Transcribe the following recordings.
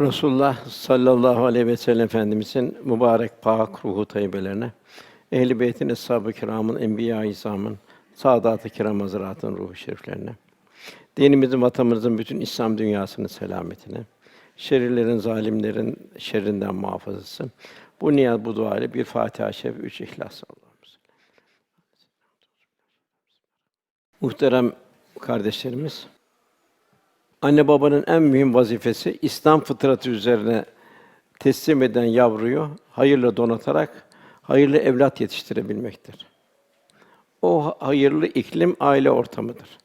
Resulullah sallallahu aleyhi ve sellem Efendimizin mübarek pak ruhu tayyibelerine, ehl-i beytin eshab-ı kiramın, enbiya-i izamın, saadat-ı kiram hazretlerinin ruhu şeriflerine, dinimizin, vatanımızın bütün İslam dünyasının selametine, şerirlerin, zalimlerin şerrinden muhafazası. Bu niyaz, bu dua ile bir Fatiha-i üç İhlas Allah'ımız. Muhterem kardeşlerimiz, Anne babanın en mühim vazifesi İslam fıtratı üzerine teslim eden yavruyu hayırla donatarak hayırlı evlat yetiştirebilmektir. O hayırlı iklim aile ortamıdır.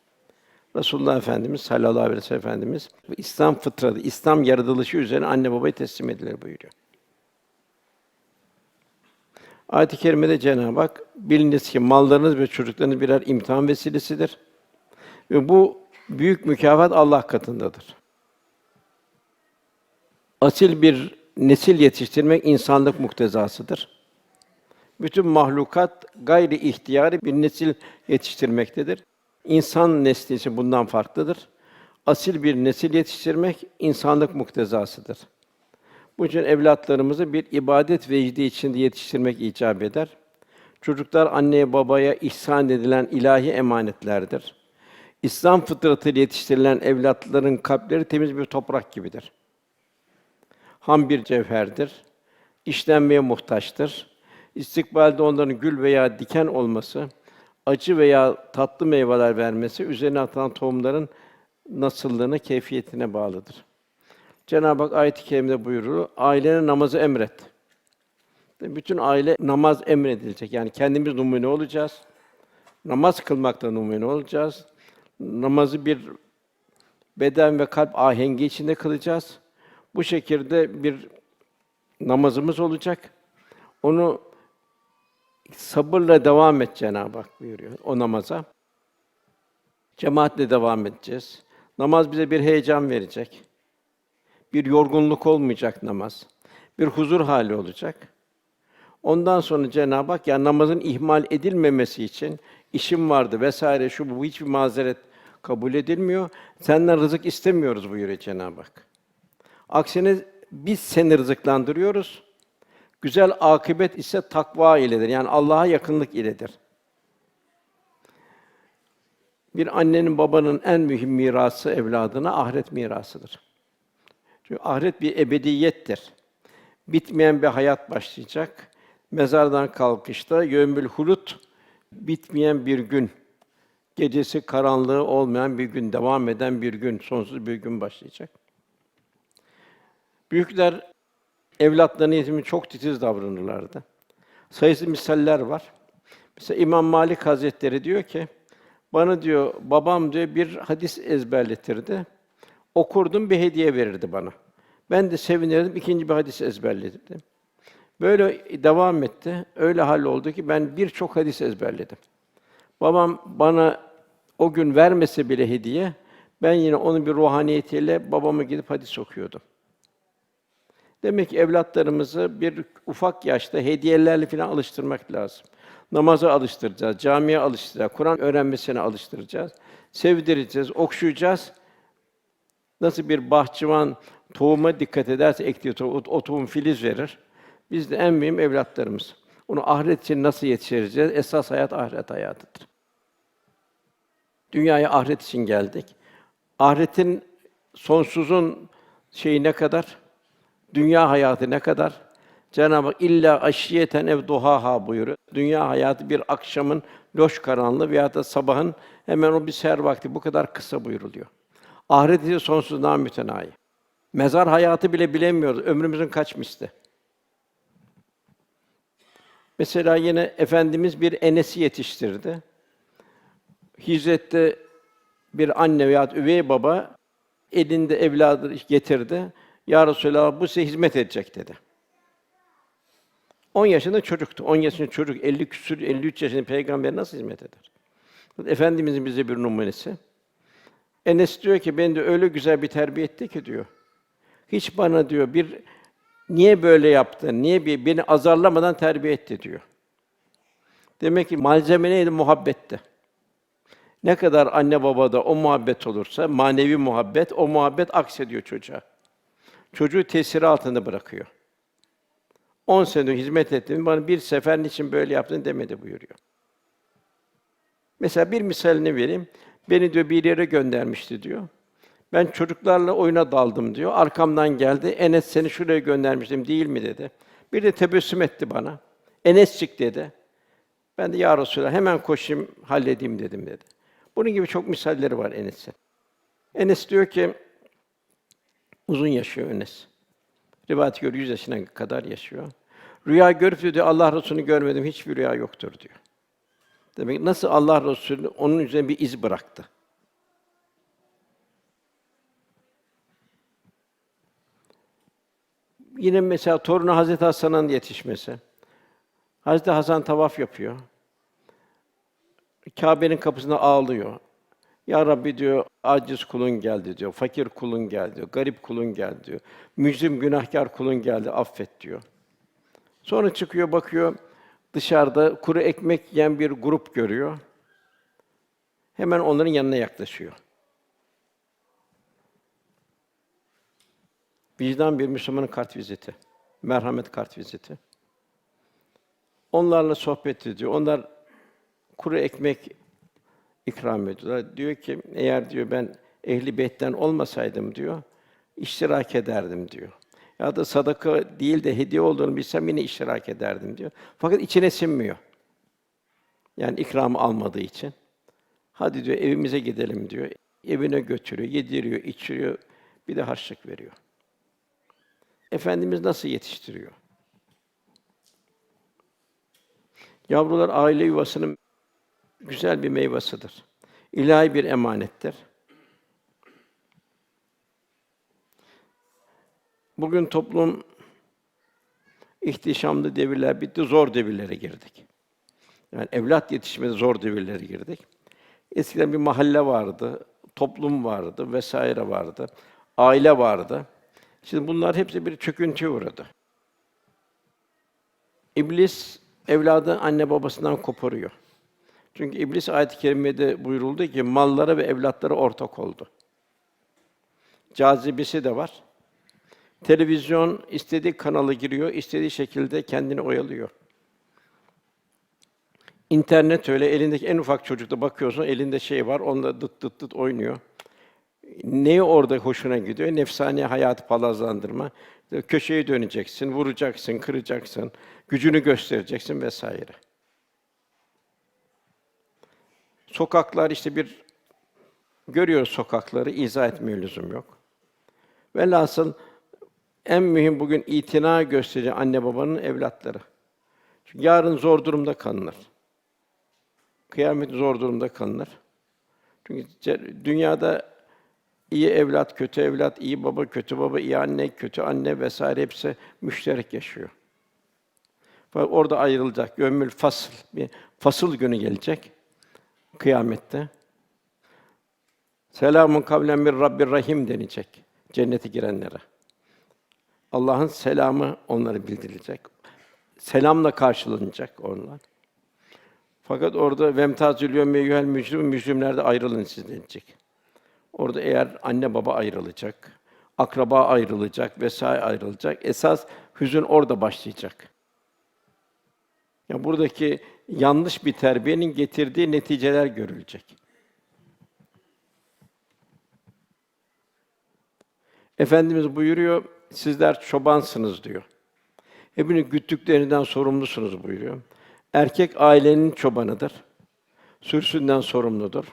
Resulullah Efendimiz sallallahu aleyhi ve sellem Efendimiz İslam fıtratı, İslam yaratılışı üzerine anne babayı teslim edilir buyuruyor. Ayet-i kerimede Cenab-ı Hak biliniz ki mallarınız ve çocuklarınız birer imtihan vesilesidir. Ve bu büyük mükafat Allah katındadır. Asil bir nesil yetiştirmek insanlık muktezasıdır. Bütün mahlukat gayri ihtiyari bir nesil yetiştirmektedir. İnsan nesli ise bundan farklıdır. Asil bir nesil yetiştirmek insanlık muktezasıdır. Bu için evlatlarımızı bir ibadet vecdi içinde yetiştirmek icap eder. Çocuklar anneye babaya ihsan edilen ilahi emanetlerdir. İslam fıtratıyla yetiştirilen evlatların kalpleri temiz bir toprak gibidir. Ham bir cevherdir. İşlenmeye muhtaçtır. İstikbalde onların gül veya diken olması, acı veya tatlı meyveler vermesi üzerine atılan tohumların nasıllığına, keyfiyetine bağlıdır. Cenab-ı Hak ayet-i kerimede buyurur, ailene namazı emret. Bütün aile namaz emredilecek. Yani kendimiz numune olacağız. Namaz kılmakta numune olacağız namazı bir beden ve kalp ahengi içinde kılacağız. Bu şekilde bir namazımız olacak. Onu sabırla devam et Cenab-ı Hak buyuruyor o namaza. Cemaatle devam edeceğiz. Namaz bize bir heyecan verecek. Bir yorgunluk olmayacak namaz. Bir huzur hali olacak. Ondan sonra Cenab-ı Hak ya namazın ihmal edilmemesi için işim vardı vesaire şu bu hiçbir mazeret kabul edilmiyor. Senden rızık istemiyoruz buyuruyor Cenab-ı Hak. Aksine biz seni rızıklandırıyoruz. Güzel akıbet ise takva iledir. Yani Allah'a yakınlık iledir. Bir annenin babanın en mühim mirası evladına ahiret mirasıdır. Çünkü ahiret bir ebediyettir. Bitmeyen bir hayat başlayacak. Mezardan kalkışta yömül hulut bitmeyen bir gün. Gecesi karanlığı olmayan bir gün, devam eden bir gün, sonsuz bir gün başlayacak. Büyükler evlatlarına yetimi çok titiz davranırlardı. Sayısız misaller var. Mesela İmam Malik Hazretleri diyor ki, bana diyor babam diyor bir hadis ezberletirdi. Okurdum bir hediye verirdi bana. Ben de sevinirdim ikinci bir hadis ezberletirdim. Böyle devam etti. Öyle hal oldu ki ben birçok hadis ezberledim. Babam bana o gün vermese bile hediye, ben yine onun bir ruhaniyetiyle babama gidip hadis okuyordum. Demek ki evlatlarımızı bir ufak yaşta hediyelerle filan alıştırmak lazım. Namaza alıştıracağız, camiye alıştıracağız, Kur'an öğrenmesine alıştıracağız. Sevdireceğiz, okşayacağız. Nasıl bir bahçıvan tohuma dikkat ederse ektiği tohum, o tohum filiz verir. Biz de en mühim evlatlarımız. Onu ahiret için nasıl yetiştireceğiz? Esas hayat ahiret hayatıdır. Dünyaya ahiret için geldik. Ahiretin sonsuzun şeyi ne kadar? Dünya hayatı ne kadar? Cenab-ı Hak illa aşiyeten ev duhaha buyuruyor. Dünya hayatı bir akşamın loş karanlığı veya da sabahın hemen o bir ser vakti bu kadar kısa buyuruluyor. Ahiret ise sonsuzdan mütenayi. Mezar hayatı bile bilemiyoruz. Ömrümüzün kaç misli. Mesela yine efendimiz bir Enes'i yetiştirdi. Hicrette bir anne veya üvey baba elinde evladı getirdi. Ya Resulallah bu size hizmet edecek dedi. 10 yaşında çocuktu. 10 yaşında çocuk 50 küsür 53 yaşında peygamber nasıl hizmet eder? Efendimizin bize bir numunesi. Enes diyor ki ben de öyle güzel bir terbiye etti ki diyor. Hiç bana diyor bir niye böyle yaptın? Niye beni azarlamadan terbiye etti diyor. Demek ki malzeme neydi? Muhabbetti. Ne kadar anne babada o muhabbet olursa, manevi muhabbet, o muhabbet aksediyor çocuğa. çocuğu tesiri altında bırakıyor. 10 sene hizmet ettim, bana bir sefer niçin böyle yaptın demedi buyuruyor. Mesela bir misalini vereyim. Beni diyor bir yere göndermişti diyor. Ben çocuklarla oyuna daldım diyor. Arkamdan geldi. Enes seni şuraya göndermiştim değil mi dedi. Bir de tebessüm etti bana. Enescik dedi. Ben de ya Resulallah hemen koşayım halledeyim dedim dedi. Bunun gibi çok misalleri var Enes'in. Enes diyor ki uzun yaşıyor Enes. Rivayet göre 100 yaşına kadar yaşıyor. Rüya görüp diyor Allah Resulü'nü görmedim hiçbir rüya yoktur diyor. Demek nasıl Allah Resulü onun üzerine bir iz bıraktı. Yine mesela torunu Hazreti Hasan'ın yetişmesi. Hazreti Hasan tavaf yapıyor. Kâbe'nin kapısında ağlıyor. Ya Rabbi diyor, aciz kulun geldi diyor, fakir kulun geldi diyor, garip kulun geldi diyor. Mücrim günahkar kulun geldi, affet diyor. Sonra çıkıyor bakıyor dışarıda kuru ekmek yiyen bir grup görüyor. Hemen onların yanına yaklaşıyor. Vicdan bir Müslümanın kart viziti. Merhamet kart viziti. Onlarla sohbet ediyor. Onlar kuru ekmek ikram ediyorlar. Diyor ki eğer diyor ben ehli beytten olmasaydım diyor iştirak ederdim diyor. Ya da sadaka değil de hediye olduğunu bilsem yine iştirak ederdim diyor. Fakat içine sinmiyor. Yani ikramı almadığı için. Hadi diyor evimize gidelim diyor. Evine götürüyor, yediriyor, içiriyor. Bir de harçlık veriyor. Efendimiz nasıl yetiştiriyor? Yavrular aile yuvasının güzel bir meyvasıdır. İlahi bir emanettir. Bugün toplum ihtişamlı devirler bitti, zor devirlere girdik. Yani evlat yetişmede zor devirlere girdik. Eskiden bir mahalle vardı, toplum vardı vesaire vardı, aile vardı. Şimdi bunlar hepsi bir çöküntüye uğradı. İblis evladı anne babasından koparıyor. Çünkü iblis ayet-i kerimede buyuruldu ki mallara ve evlatlara ortak oldu. Cazibesi de var. Televizyon istediği kanalı giriyor, istediği şekilde kendini oyalıyor. İnternet öyle, elindeki en ufak çocukta bakıyorsun, elinde şey var, onunla dıt dıt dıt oynuyor. Neyi orada hoşuna gidiyor? Nefsani hayatı palazlandırma. Köşeye döneceksin, vuracaksın, kıracaksın, gücünü göstereceksin vesaire. Sokaklar işte bir görüyoruz sokakları, izah etmeye lüzum yok. Velhasıl en mühim bugün itina gösterici anne babanın evlatları. Çünkü yarın zor durumda kalınır. Kıyamet zor durumda kalınır. Çünkü dünyada iyi evlat, kötü evlat, iyi baba, kötü baba, iyi anne, kötü anne vesaire hepsi müşterek yaşıyor. Fakat orada ayrılacak gömül fasıl bir fasıl günü gelecek kıyamette. Selamun kavlen bir Rabbir Rahim denecek cennete girenlere. Allah'ın selamı onlara bildirilecek. Selamla karşılanacak onlar. Fakat orada vemtazül yevme eyyuhel mücrim mücrimlerde ayrılın siz denecek. Orada eğer anne baba ayrılacak, akraba ayrılacak vesaire ayrılacak. Esas hüzün orada başlayacak. Ya buradaki yanlış bir terbiyenin getirdiği neticeler görülecek. Efendimiz buyuruyor, sizler çobansınız diyor. Hepiniz güttüklerinden sorumlusunuz buyuruyor. Erkek ailenin çobanıdır. Sürüsünden sorumludur.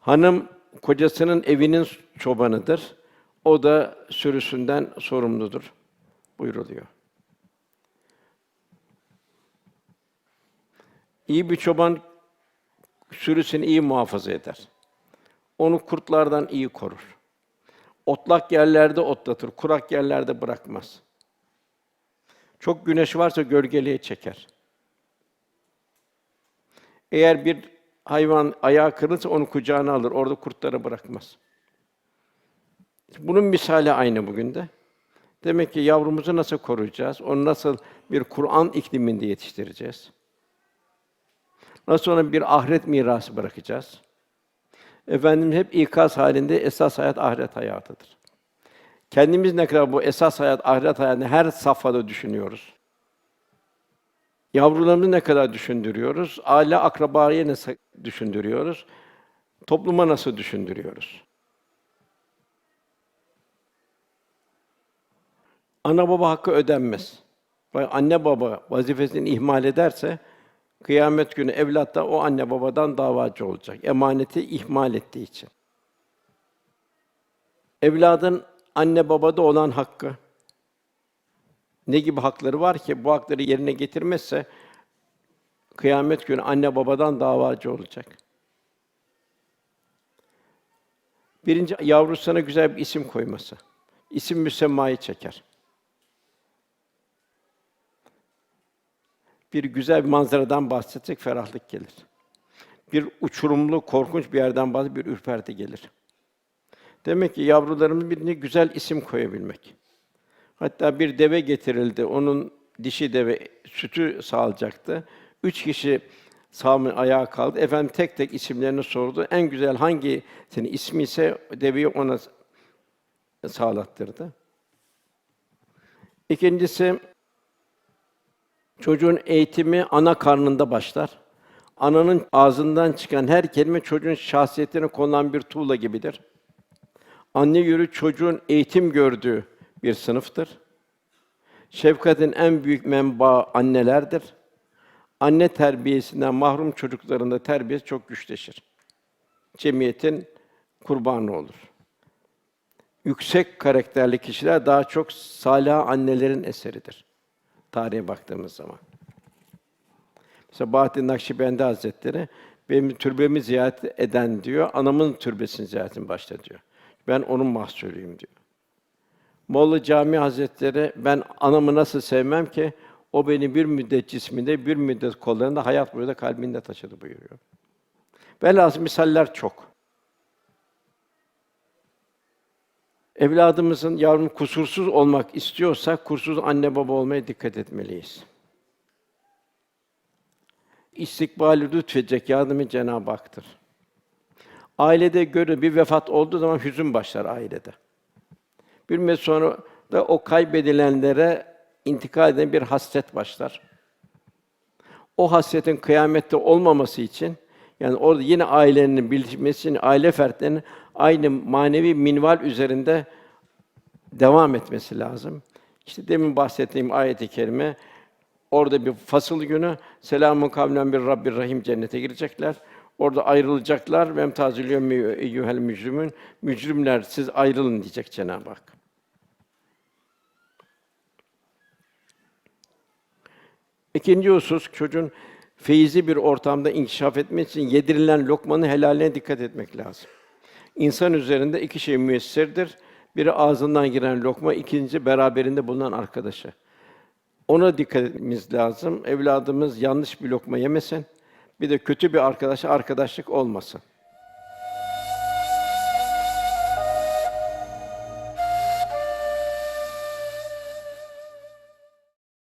Hanım kocasının evinin çobanıdır. O da sürüsünden sorumludur buyuruluyor. İyi bir çoban sürüsünü iyi muhafaza eder. Onu kurtlardan iyi korur. Otlak yerlerde otlatır, kurak yerlerde bırakmaz. Çok güneş varsa gölgeliğe çeker. Eğer bir hayvan ayağı kırılırsa onu kucağına alır, orada kurtları bırakmaz. Bunun misali aynı bugün de. Demek ki yavrumuzu nasıl koruyacağız? Onu nasıl bir Kur'an ikliminde yetiştireceğiz? Nasıl ona bir ahiret mirası bırakacağız? Efendimiz hep ikaz halinde esas hayat ahiret hayatıdır. Kendimiz ne kadar bu esas hayat, ahiret hayatını her safhada düşünüyoruz. Yavrularımızı ne kadar düşündürüyoruz? Aile akrabayı nasıl düşündürüyoruz? Topluma nasıl düşündürüyoruz? Ana baba hakkı ödenmez. Anne baba vazifesini ihmal ederse kıyamet günü evlat da o anne babadan davacı olacak. Emaneti ihmal ettiği için. Evladın anne babada olan hakkı ne gibi hakları var ki bu hakları yerine getirmezse kıyamet günü anne babadan davacı olacak. Birinci yavrusuna güzel bir isim koyması. İsim müsemmayı çeker. Bir güzel bir manzaradan bahsedecek ferahlık gelir. Bir uçurumlu, korkunç bir yerden bahsedecek bir ürperti gelir. Demek ki yavrularımız birine güzel isim koyabilmek. Hatta bir deve getirildi. Onun dişi deve sütü sağlayacaktı. Üç kişi sağımın ayağa kaldı. Efendim tek tek isimlerini sordu. En güzel hangi senin ismi ise deveyi ona sağlattırdı. İkincisi çocuğun eğitimi ana karnında başlar. Ananın ağzından çıkan her kelime çocuğun şahsiyetine konulan bir tuğla gibidir. Anne yürü çocuğun eğitim gördüğü bir sınıftır. Şefkatin en büyük menbaı annelerdir. Anne terbiyesinden mahrum çocukların da terbiyesi çok güçleşir. Cemiyetin kurbanı olur. Yüksek karakterli kişiler daha çok salih annelerin eseridir. Tarihe baktığımız zaman. Mesela Bahattin Nakşibendi Hazretleri benim türbemi ziyaret eden diyor, anamın türbesini ziyaretin başla diyor. Ben onun mahsulüyüm diyor. Molla Cami Hazretleri ben anamı nasıl sevmem ki o beni bir müddet cisminde, bir müddet kollarında, hayat boyu da kalbinde taşıdı buyuruyor. Velhâsıl misaller çok. Evladımızın yavrum kusursuz olmak istiyorsak kusursuz anne baba olmaya dikkat etmeliyiz. İstikbali lütfedecek yardımı Cenab-ı Hak'tır. Ailede göre bir vefat olduğu zaman hüzün başlar ailede. Bir müddet sonra da o kaybedilenlere intikal eden bir hasret başlar. O hasretin kıyamette olmaması için yani orada yine ailenin birleşmesi için aile fertlerinin aynı manevi minval üzerinde devam etmesi lazım. İşte demin bahsettiğim ayet-i kerime orada bir fasıl günü selamun kavlen bir Rabbir Rahim cennete girecekler. Orada ayrılacaklar ve emtazil yevmi eyyuhel mücrimün mücrimler siz ayrılın diyecek Cenab-ı Hak. İkinci husus çocuğun feyizli bir ortamda inkişaf etmesi için yedirilen lokmanın helaline dikkat etmek lazım. İnsan üzerinde iki şey müessirdir. Biri ağzından giren lokma, ikinci beraberinde bulunan arkadaşı. Ona dikkat etmemiz lazım. Evladımız yanlış bir lokma yemesin. Bir de kötü bir arkadaşa arkadaşlık olmasın.